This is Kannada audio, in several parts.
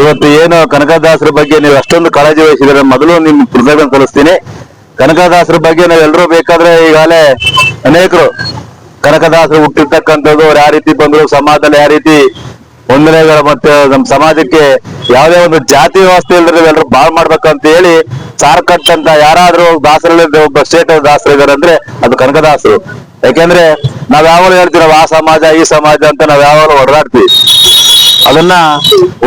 ಇವತ್ತು ಏನು ಕನಕದಾಸರ ಬಗ್ಗೆ ನೀವು ಅಷ್ಟೊಂದು ಕಾಳಜಿ ವಹಿಸಿದ್ರೆ ಮೊದಲು ನಿಮ್ ಕೃತಜ್ಞ ಸಲ್ಲಿಸ್ತೀನಿ. ಕನಕದಾಸರ ಬಗ್ಗೆ ನಾವೆಲ್ಲರೂ ಬೇಕಾದ್ರೆ ಈಗಾಗಲೇ ಅನೇಕರು ಕನಕದಾಸರು ಹುಟ್ಟಿರ್ತಕ್ಕಂಥದ್ದು, ಅವ್ರು ಯಾವ ರೀತಿ ಬಂದ್ರು, ಸಮಾಜದಲ್ಲಿ ಯಾವ ರೀತಿ ಒಂದನೇಗಳ ಮತ್ತೆ ನಮ್ಮ ಸಮಾಜಕ್ಕೆ ಯಾವುದೇ ಒಂದು ಜಾತಿ ವ್ಯವಸ್ಥೆ ಇಲ್ಲದ್ರೆ ಎಲ್ಲರೂ ಬಾಳ್ ಮಾಡ್ಬೇಕಂತ ಹೇಳಿ ಸಾರ್ ಕಟ್ಟಂತ ಯಾರಾದ್ರೂ ದಾಸರಲ್ಲಿ ಒಬ್ಬ ಸ್ಟೇಟ್ ದಾಸರು ಇದಾರೆ ಅಂದ್ರೆ ಅದು ಕನಕದಾಸರು. ಯಾಕೆಂದ್ರೆ ನಾವ್ ಯಾವಾಗಲೂ ಹೇಳ್ತೀವಿ ಆ ಸಮಾಜ, ಈ ಸಮಾಜ ಅಂತ ನಾವ್ ಯಾವಾಗಲೂ ಹೊಡೆದಾಡ್ತೀವಿ ಅದನ್ನ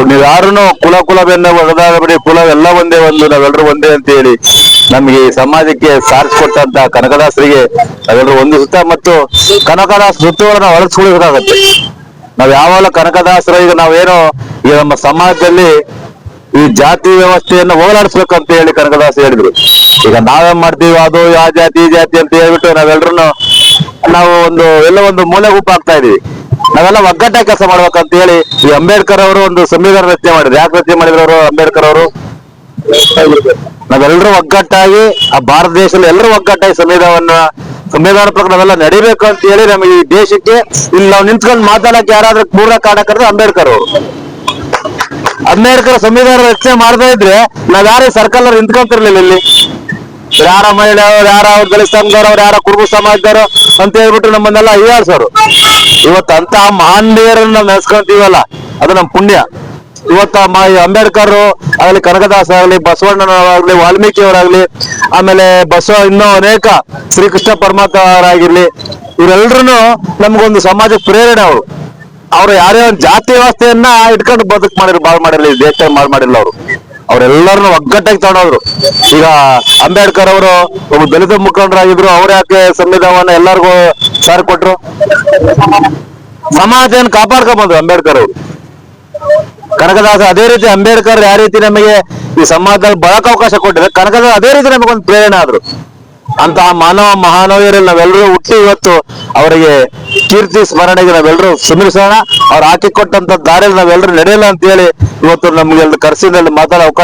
ನೀವ್ಯಾರು ಕುಲ ಕುಲ ಬೆನ್ನ ಹೊಡೆದಾಡಬೇಡಿ ಕುಲ ಎಲ್ಲ ಒಂದೇ ಒಂದು ನಾವೆಲ್ಲರೂ ಒಂದೇ ಅಂತ ಹೇಳಿ ನಮ್ಗೆ ಸಮಾಜಕ್ಕೆ ಸಾರಿಸಿಕೊಟ್ಟಂತ ಕನಕದಾಸರಿಗೆ ನಾವೆಲ್ಲರೂ ಹೊಂದಿಸುತ್ತಾ ಮತ್ತು ಕನಕದಾಸ ವೃತ್ತಗಳನ್ನ ಅಳವಡಿಸ್ಕೊಳ್ಬೇಕಾಗತ್ತೆ ನಾವ್ ಯಾವಾಗ ಕನಕದಾಸರ, ಈಗ ನಾವೇನೋ ಈಗ ನಮ್ಮ ಸಮಾಜದಲ್ಲಿ ಈ ಜಾತಿ ವ್ಯವಸ್ಥೆಯನ್ನು ಹೋಗಲಾಡಿಸ್ಬೇಕಂತ ಹೇಳಿ ಕನಕದಾಸ ಹೇಳಿದ್ರು. ಈಗ ನಾವೇನ್ ಮಾಡ್ತೀವಿ, ಅದು ಯಾವ ಜಾತಿ, ಈ ಜಾತಿ ಅಂತ ಹೇಳ್ಬಿಟ್ಟು ನಾವೆಲ್ಲರೂ ನಾವು ಒಂದು, ಎಲ್ಲ ಒಂದು ಮೂಲೆ ಗುಂಪಾಗ್ತಾ ಇದೀವಿ. ನಾವೆಲ್ಲ ಒಗ್ಗಟ್ಟಾಗಿ ಕೆಲಸ ಮಾಡ್ಬೇಕಂತ ಹೇಳಿ ಈ ಅಂಬೇಡ್ಕರ್ ಅವರು ಒಂದು ಸಂವಿಧಾನ ರಚನೆ ಮಾಡಿದ್ರು. ಯಾಕೆ ರಚನೆ ಮಾಡಿದ್ರು ಅವರು, ಅಂಬೇಡ್ಕರ್ ಅವರು? ನಾವೆಲ್ಲರೂ ಒಗ್ಗಟ್ಟಾಗಿ ಆ ಭಾರತ ದೇಶದಲ್ಲಿ ಎಲ್ಲರೂ ಒಗ್ಗಟ್ಟಾಗಿ ಸಂವಿಧಾನವನ್ನ, ಸಂವಿಧಾನ ಪ್ರಕಾರ ನಾವೆಲ್ಲ ನಡಿಬೇಕು ಅಂತ ಹೇಳಿ ನಮಗೆ ಈ ದೇಶಕ್ಕೆ ಇಲ್ಲಿ ನಾವು ನಿಂತ್ಕೊಂಡು ಮಾತಾಡಕ್ಕೆ ಯಾರಾದ್ರೂ ಪೂರ್ಣ ಕಾರಣಕರ್ತರು ಅಂಬೇಡ್ಕರ್ ಅವರು. ಅಂಬೇಡ್ಕರ್ ಸಂವಿಧಾನ ರಚನೆ ಮಾಡ್ತಾ ಇದ್ರೆ ನಾವ್ ಯಾರೇ ಸರ್ಕಲ್ ನಿಂತ್ಕೊಂತಿರ್ಲಿಲ್ಲ ಇಲ್ಲಿ? ಯಾರ ಮಹಿಳೆಯವರು ಯಾರ ದಲಿತ ಸಂಘದವ್ರು ಯಾರ ಕುರುಬು ಸಮಾಜದವರು ಅಂತ ಹೇಳ್ಬಿಟ್ಟು ನಮ್ಮನ್ನೆಲ್ಲ ಹೀಯಾಳ್ಸೋರು ಇವತ್ತು ಅಂತ ಮಹಾನ್ಯರನ್ನ ನಾವು ನೆನೆಸ್ಕೊಂತೀವಲ್ಲ, ಅದು ನಮ್ಮ ಪುಣ್ಯ. ಇವತ್ತ ಅಂಬೇಡ್ಕರ್ ಆಗಲಿ, ಕನಕದಾಸ ಆಗಲಿ, ಬಸವಣ್ಣನವರಾಗ್ಲಿ ವಾಲ್ಮೀಕಿ ಅವರಾಗ್ಲಿ ಆಮೇಲೆ ಬಸವ ಇನ್ನೂ ಅನೇಕ ಶ್ರೀಕೃಷ್ಣ ಪರಮಾತ್ಮ ಅವರಾಗಿರ್ಲಿ ಇವರೆಲ್ಲರೂ ನಮ್ಗೊಂದು ಸಮಾಜ ಪ್ರೇರಣೆ ಅವರು. ಅವ್ರು ಯಾರೇ ಒಂದು ಜಾತಿ ವ್ಯವಸ್ಥೆಯನ್ನ ಇಟ್ಕೊಂಡು ಬದುಕು ಮಾಡಿರ್ ಬಾಳ್ ಮಾಡಿರ್ಲಿ ದೇಶ ಮಾಡಿಲ್ಲ ಅವರು. ಅವರೆಲ್ಲರನ್ನು ಒಗ್ಗಟ್ಟಾಗಿ ತಗೊಂಡೋದ್ರು. ಈಗ ಅಂಬೇಡ್ಕರ್ ಅವರು ಒಬ್ಬ ದಲಿತ ಮುಖಂಡರಾಗಿದ್ರು, ಅವ್ರ ಯಾಕೆ ಸಂವಿಧಾನವನ್ನ ಎಲ್ಲರಿಗೂ ಸಾರ್ ಕೊಟ್ರು? ಸಮಾಜ ಕಾಪಾಡ್ಕೊಂಡ್ ಬಂದ್ರು ಅಂಬೇಡ್ಕರ್ ಅವರು. ಕನಕದಾಸ ಅದೇ ರೀತಿ ಅಂಬೇಡ್ಕರ್ ಯಾವ ರೀತಿ ನಮಗೆ ಈ ಸಮಾಜದಲ್ಲಿ ಬಳಕ ಅವಕಾಶ ಕೊಟ್ಟಿದ್ರೆ ಕನಕದಾಸ ಅದೇ ರೀತಿ ನಮಗೊಂದು ಪ್ರೇರಣೆ ಆದ್ರು. ಅಂತ ಮಾನವ ಮಹಾನವೀಯರಲ್ಲಿ ನಾವೆಲ್ಲರೂ ಹುಟ್ಟಿ ಇವತ್ತು ಅವರಿಗೆ ಕೀರ್ತಿ ಸ್ಮರಣೆಗೆ ನಾವೆಲ್ಲರೂ ಸುಮಿರಿಸೋಣ ಅವ್ರು ಹಾಕಿಕೊಟ್ಟಂತ ದಾರಿಯಲ್ಲಿ ನಾವೆಲ್ಲರೂ ನಡೆಯಲ್ಲ ಅಂತ ಹೇಳಿ ಇವತ್ತು ನಮ್ಗೆ ಕರ್ಸಿನಲ್ಲಿ ಮಾತಾಡೋ ಅವಕಾಶ